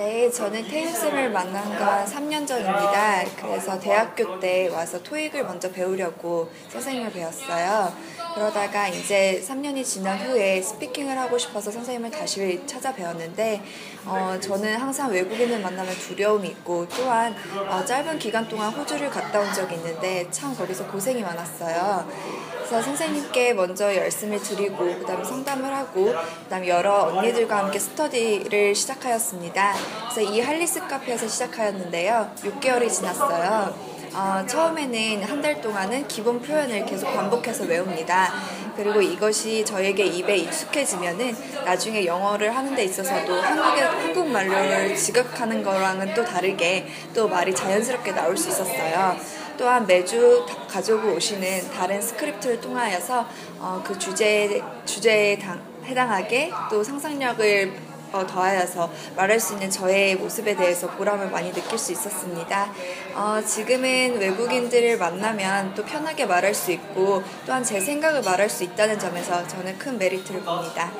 네, 저는 태윤쌤을 만난 건 3년 전입니다. 그래서 대학교 때 와서 토익을 먼저 배우려고 선생님을 배웠어요. 그러다가 이제 3년이 지난 후에 스피킹을 하고 싶어서 선생님을 다시 찾아뵈었는데, 어, 저는 항상 외국인을 만나면 두려움이 있고, 또한 어, 짧은 기간 동안 호주를 갔다 온 적이 있는데, 참 거기서 고생이 많았어요. 그래서 선생님께 먼저 열심을 드리고, 그 다음에 상담을 하고, 그 다음에 여러 언니들과 함께 스터디를 시작하였습니다. 그래서 이 할리스 카페에서 시작하였는데요. 6개월이 지났어요. 어, 처음에는 한 달 동안은 기본 표현을 계속 반복해서 외웁니다. 그리고 이것이 저에게 입에 익숙해지면은 나중에 영어를 하는 데 있어서도 한국의 한국말을 지각하는 거랑은 또 다르게 또 말이 자연스럽게 나올 수 있었어요. 또한 매주 가지고 오시는 다른 스크립트를 통하여서 어, 그 주제 주제에 당, 해당하게 또 상상력을 어, 더하여서 말할 수 있는 저의 모습에 대해서 보람을 많이 느낄 수 있었습니다. 어, 지금은 외국인들을 만나면 또 편하게 말할 수 있고 또한 제 생각을 말할 수 있다는 점에서 저는 큰 메리트를 봅니다.